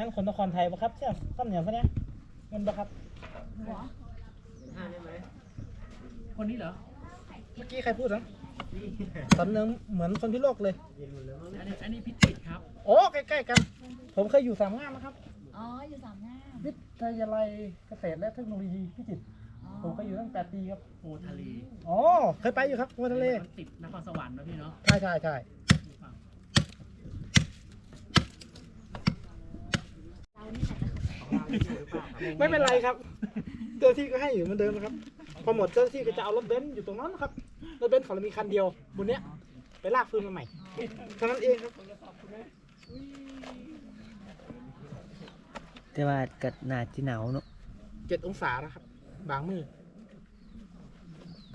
นั่นคนนครไทยปะครับใช่ไหมข้ามเหนียวปะเนี่ยเงินปะครับคนนี้เหรอ เมื่อกี้ใครพูดนะสำเนียงเหมือนคนพิโลกเลย อันนี้อันนี้พิจิตรครับ โอ้ใกล้ๆกัน ผมเคยอยู่สามงามนะครับ อ๋อ อยู่สามงามวิทยาลัยเกษตรและเทคโนโลยีพิจิตรอ๋อผมเคยอยู่ตั้งแปดปีครับโอทะเลอ๋อ เคยไปอยู่ครับวัทะเลมันติดนครสวรรค์นะพี่เนาะ ใช่ใช่ใช่ ไม่เป็นไรครับ เจ้าหน้าที่ก็ให้อยู่เหมือนเดิมนะครับ พอหมดเจ้าหน้าที่ก็จะเอารถเบนซ์อยู่ตรงนั้นนะครับรถเบนซ์เขาเรามีคันเดียวบนเนี้ยไปลากฟืนมาใหม่เท่านั้นเองครับ แต่ว่ากัดหนาที่หนาวเนาะเจ็ดองศานะครับ บางมือ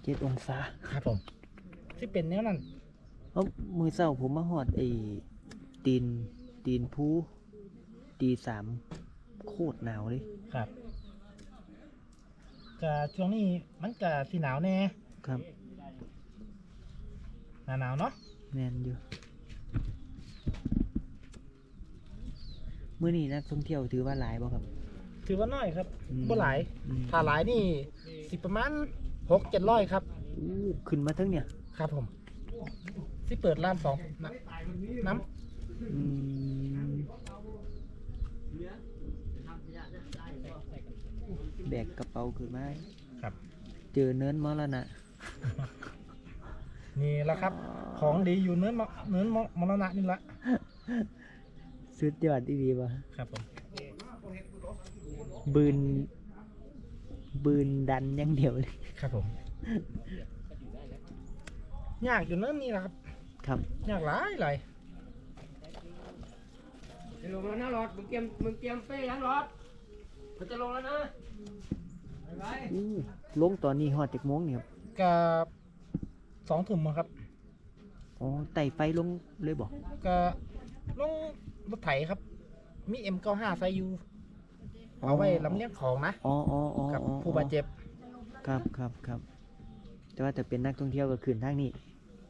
เจ็ดองศาครับผม ที่เป็นแนวนั้นเอ้ามือเศร้าผมมาหอดไอ้ตีนตีนผู้ตีสาม โคตรหนาวเลยครับก็ช่วงนี้มันก็สีหนาวแน่ครับหนาหนาวเนาะแมนอยู่มื่อนี้นักท่องเที่ยวถือว่าหลายบ่ครับ ถือว่าน้อยครับอืมบ่หลายอืมถ้าหลายนี่สิประมาณหกเจ็ดร้อยครับ อู้ขึ้นมาทั้งเนี่ย ครับผมที่เปิดร้านสองน้ำน้อืมแบ กกระเป๋าขึ้นมาำครับ เจอเนินมรณะนี่แหละครับ ของดีอยู่เนื้อมะเนื้อมะมรณะนี่ละสุดยอดดีๆว่ะครับผมบืน บืนดันอยังเดียวเลย ครับผมยากอยู่เนื้อนี่แหละครับ ครับยากหลายหลายจะลงแล้วนะรอดมึงเตรียมมึงเตรียมเป้ยังรอดมันจะลงแล้วนะไปไป อู้ลงตอนนี้ฮอดจากโมงเนี่ยครับกับสองถุ่มครับอ๋อไต่ไฟลงเลยบอกก็ลงรถไถครับ มี M95 ใส่อยู่เอาไว้ลำเลียงของนะอ๋ออ๋ออ๋อกับอ๋อผู้บาดเจ็บครับครับครับ แต่ว่าแต่เป็นนักท่องเที่ยวก็ขึ้นทางนี้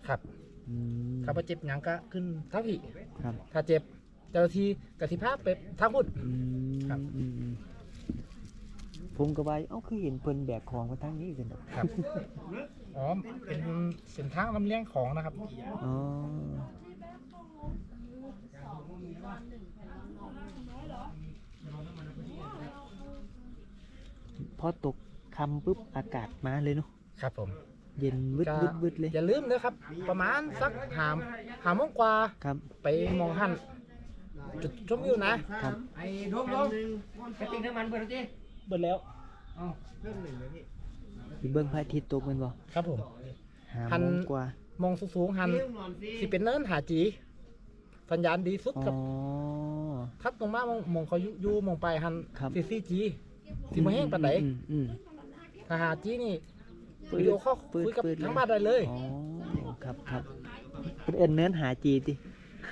ครับอืมถ้าบาดเจ็บหยังก็ขึ้นทักพี่ครับถ้าเจ็บเจ้าหน้าที่กสิภาพไปทางพุทธอืมครับ อืมอืม ผมก็ว่าเอ้าคือเห็นเพิ่นแบกของมาทางนี้กันดอกครับ อ๋อเป็นเส้นทางลำเลียงของนะครับ อ๋อพอตกคำปุ๊บอากาศมาเลยเนาะครับผม เย็นวึดก็ วึดวึดเลย อย่าลืมนะครับ ประมาณสักหามหามโมงกว่าครับ ไปมองหันจุดชมวิวนะครับ ไอ้ดมดมกระติกน้ำมันเปิดดิ เบิดแล้วสิเบิ่งพระอาทิตย์ตกแมันบ่ครับผมหาหัน โมงกว่า มองสูงๆหันสิเป็นเนินหาจี สัญญาณดีสุดอ๋ครับอ ทัดตรงมามองมองเขาอยู่อยู่มองไปหันครับซีซีจีสิมาแห้งปานไหนอืมอืมถ้าหาจีนี่ปืดวิดีโอคอลปืดคุยกับปืดทั้งบ้านได้เลย อ๋อครับครับเพิ่นเอิ้นเนื้อหาจีติ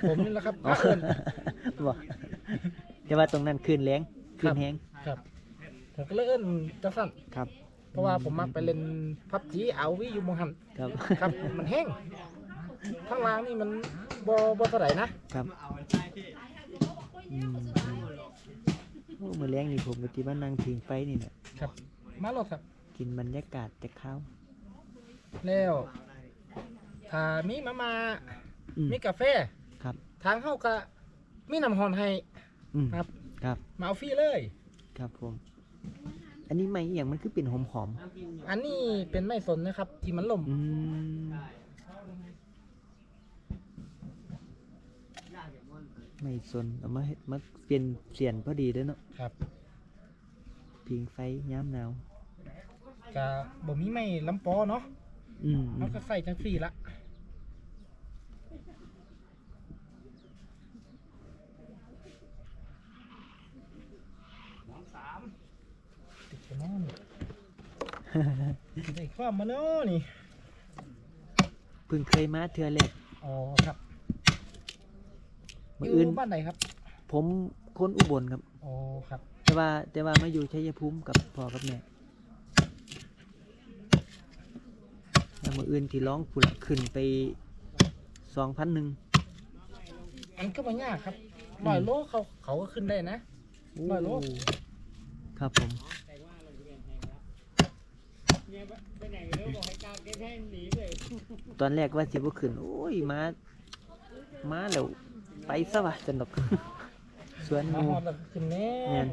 ผมนี่แหละครับอ๋อพระเอิญ บ่แต่ว่าตรงนั้นคืนแรงคืครันบแห้งครับ ผมก็เลยเอิ้นจังสั้นครับ เพราะว่าผมมักไปเล่นพับจีเอาวิอยู่มองหันครับ ครับ มันแห้งข้างล่างนี่มันบอบอเท่าไหร่นะครับอืมโอ้มื้อแรงนี่ผมก็สิมานั่งพิงไฟนี่น่ะครับ มาโลดครับ กินบรรยากาศจากข้าวแล้วถ้ามีมามาอืม มีกาแฟครับ ทางเฮาก็มีน้ำหอนให้ อืมครับครับมาเอาฟรีเลย ครับผม อันนี้ไม่อหย่างมันคือเป็นหอมหอมอันนี้เป็นไม้สนนะครับ ที่มันล่มๆอืมไม่สนเอามาเฮ็ดมาเปลี่ยนเสียนพอดีเด้อเนาะครับพิงไฟย้ำหนาวก็บ่มีไม้ลำปอเนาะอืมเราก็ใส่จังสี่ละติดไปนอน ได้ความมาเนาะนี่ เพิ่งเคยมาเทือแรกอ๋อครับมื่ออยู่อื่นบ้านไหนครับ ผมคนอุบลครับ อ๋อครับ แต่ว่าแต่ว่ามาอยู่ชัยภูมิกับพ่อกับแม่แล้วมืออื่นที่ร้องผุนขึ้นไปสองพันหนึ่งมันก็ไม่ยากครับร้อยโลเขาเขาก็ขึ้นได้นะร้อยโลครับผม ตอนแรกว่าสิบ่ขึ้น โอ้ยมา มาแล้วไปซะวะจันดอกสวนหมามู หอดแล้วขึ้นแน่แม่น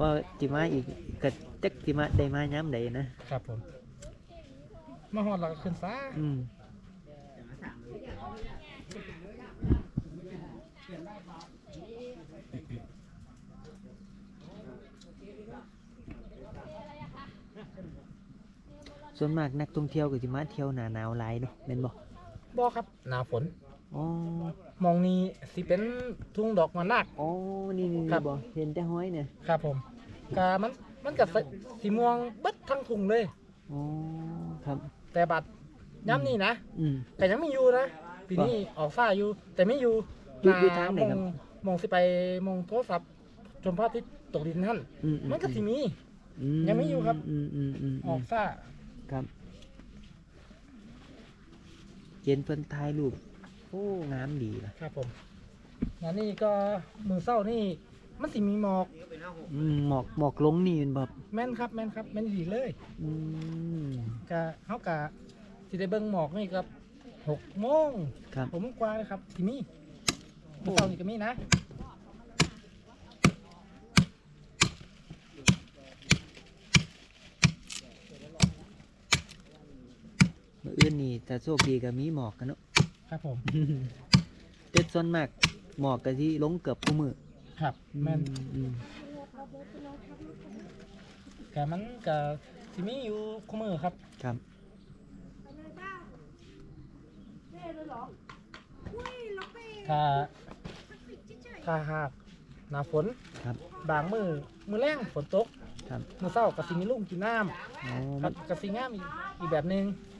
ว่าสิมาอีกก็จักสิมาได้มาย้ำใดนะครับผมมาหอดแล้วก็ขึ้นซ่าอืม ส่วนมากนักท่องเที่ยวก็สิมาเที่ยวหน้าหนาวหลายเนาะแม่นบ่บอครับหนาฝนอ๋อมองนี้สิเป็นทุ่งดอกมะนาก อ๋อนี่นี่ครันี่บบ่เห็นแต่ห้อยเนี่ยครับผมกามันมันกับสีม่วงเบิดทั้งทุ่งเลย อ๋อครับ แต่บัดย้ำนี่นะอืม แต่ยังไม่อยู่นะปีนี้ออกซ่าอยู่ แต่ไม่อยู่อยู่อยู่ทางไหนครับ มองมองสิไปมองโทรศัพท์ชมพระอาทิตย์ตกดินนั่นอืมมันก็สิมีอืยังไม่อยู่ครับ อืมอืมอืมออกซ่า ครับ เจนเพิ่นถ่ายรูปโอ้งามดีล่ะครับผมแล้วนี่ก็มือเศร้านี่มันสิมีหมอกอืมหมอกหมอกลงนี่เป็นแบบแม่นครับแม่นครับแม่นดีเลยอืมกะเฮากะสิได้เบิ่งหมอกนี่ครับหกโมงครับผมกว่าเลยครับที่นี่มือเศร้านี่ก็มีนะ มื่ออื่ นนี่ถ้าโชคดีก็มีหมอกกันเนาะครับผมแต่ส่วนมากหมอกก็ที่ลงเกือบคู่มือครับแม่นอือืมกะมันกะสิมีอยู่คู่มือครับ ครับ ถ้าถ้าหากหน้าฝนครับ บางมือมือแรงฝนตกครับ มือเศร้าก็สิมีลุ่มกินน้อ๋อำคมัรันบก็สิงามอีกอีกแบบหนึงแต่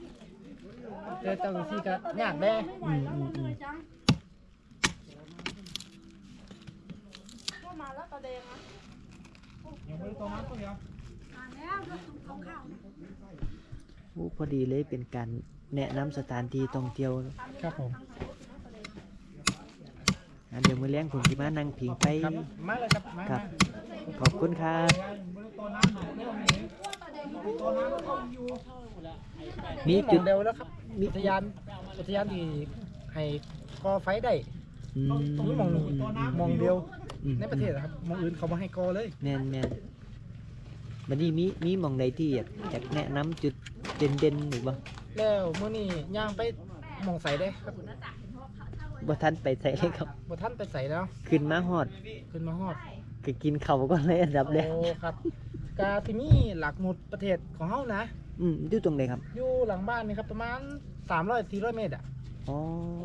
เจ้าหน้าที่ก็ยากแด้อืมอืมอืมก็มาแล้วตาแดงนะอย่างมือตัวนั้นตัวเดียวมาแล้วของข้าวเนี่ยโอ้พอดีเลยเป็นการแนะนำสถานที่ท่องเที่ยว ครับผมอะเดี๋ยวมื้อแรงผมสิมานั่งพิงไป ครับมาเลยครับมาครับขอบคุณครับ ตัวน้ำหนูไม่ต้องหนีตัวน้ำเขาอยู่ มีมีจุจุดดเดียวแล้วครับ มีอุทยานอุทยานที่ให้ก่อไฟได้อืมตรงนี้มองหนูมองเดียวอืมในประเทศนะครับมองอื่นเขาไม่ให้ก่อเลย แม่นแม่นบัดนี้มีมีหมองใดที่อยากอยากแนะนำจุดเด่นๆหรือบ่แล้วเมื่อนี้ย่างไปมองใส่ได้ครับบ่ทันไปใส่เลยครับ บ่ท่านไปใส่แล้ว ขึ้นมาฮอด ขึ้นมาฮอด ก็กินข้าวก่อนเลยอันดับแรกโอ้ครับ กาที่มีหลักหมุดประเทศของเฮานะ อืมอยู่ตรงไหนครับ อยู่หลังบ้านนี่ครับประมาณ300 400เมตรอะอ๋อ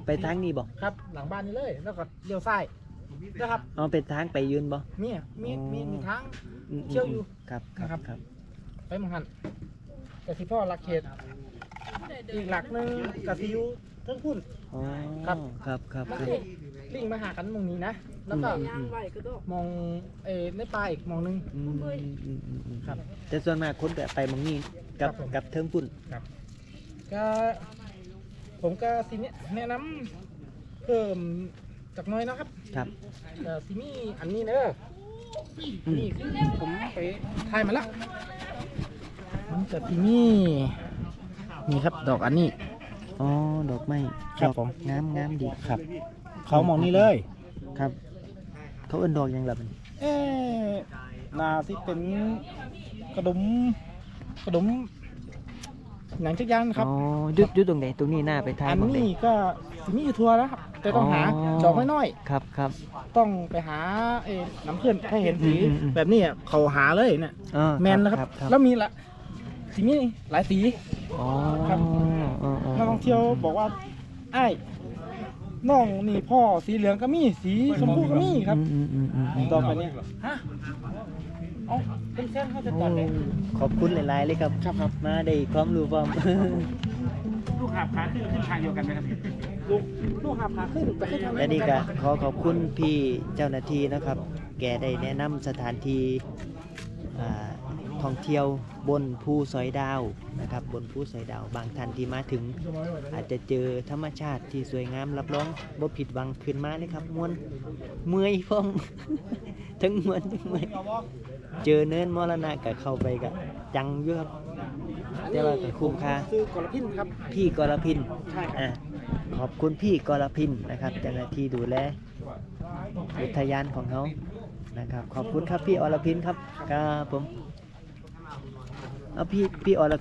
ไปทางนี้บ่ครับ หลังบ้านนี่เลยแล้วก็เลี้ยวซ้ายนะครับอ๋อเป็นทางไปยืนบ่มีอะมีมีมีทางอืมๆๆเที่ยวอยู่ครับครันะครับบครับ ไปหมองหันแต่ที่พ่อหลักเขตอีกหลักหนึงกับที่อยู่เทั้งพุ่นอ๋อครับครับครับมันครับ คือลิงก์มาหากันหมองนี้นะ แล้วก็อืมย่างไหวก็ดอกมองเออในป่าอีกหมองหนึงอืมอืมอืมอืมครับ แต่ส่วนมากคนก็ไปหมองนี้กับครับผม กับเทิงปุ่นก็ผมก็สิเนี่ยแนะนำเพิ่มจากหน้อยนะครับครับก็สิมีอันนี้เนอะอันนี้คือผมไปถ่ายมาแล้วมันจะสิมีนี่ครับดอกอันนี้ อ๋อดอกไม้ครับดอกผม งามงามดีครับ เขามองนี่เลย ครับ เขาเอิ้นดอกหยังล่ะมันเอ๊ะนาสิเป็นกระดุมกระดุมหนังจักรยานครับ อ๋ออยุดยุดตรงไหนตรงนี้หน้าไปทางอันหม้องใดนี้ก็สิมีอยู่ทัวร์นะครับ แต่ต้องหาอ๋อ ดอกน้อยครับครับ ๆต้องไปหาเอ่อน้ำเพื่อนถ้าเห็นสีอืมอืม แบบนี้อะเขาหาเลยเนี่ยอ๋อแมนนะครับครับ แล้วมีละสีมีหลายสี อ๋อครับ อ๋ออ๋อนักท่องเที่ยวบอกว่าไอ้าย น้องนี่พ่อสีเหลืองก็มีสีชมพูก็มีครับอืมอืมอืมอืมต่อไปเนี่ยฮะเอ๋อเป็นแค่เขาจะตัดเลยขอบคุณหลาย ๆ เลยครับ ครับครับมาได้ความรู้ความ ลูกหาบขาขึ้นขึ้นทางเดียวกันไหมครับลูกลูกหาบขาขึ้นจะขึ้นทางและนี่ก็ขอขอบคุณพี่เจ้าหน้าที่นะครับ แกได้แนะนำสถานที่อ่า ท่องท่องเที่ยวบนภูสอยดาวนะครับ บนภูสอยดาว บางท่านที่มาถึง อาจจะเจอธรรมชาติที่สวยงามรับรองบ่ผิดหวังขึ้นมาเลยครับมวนเมื่อยพร้อมทั้งมวนทั้งเมื่อยเจอเนินมรณะก็เข้าไปก็จังอยู่ครับอันแต่นี้ว่าก็คุ้มค่าซื้อกรพินครับ พี่กรพินใช่ครับอะขอบคุณพี่กรพินนะครับเจ้าหน้าที่ดูแลอุทยานของเขานะครับ ขอบคุณครับพี่อรพินครับครับผม เอาพี่พี่อร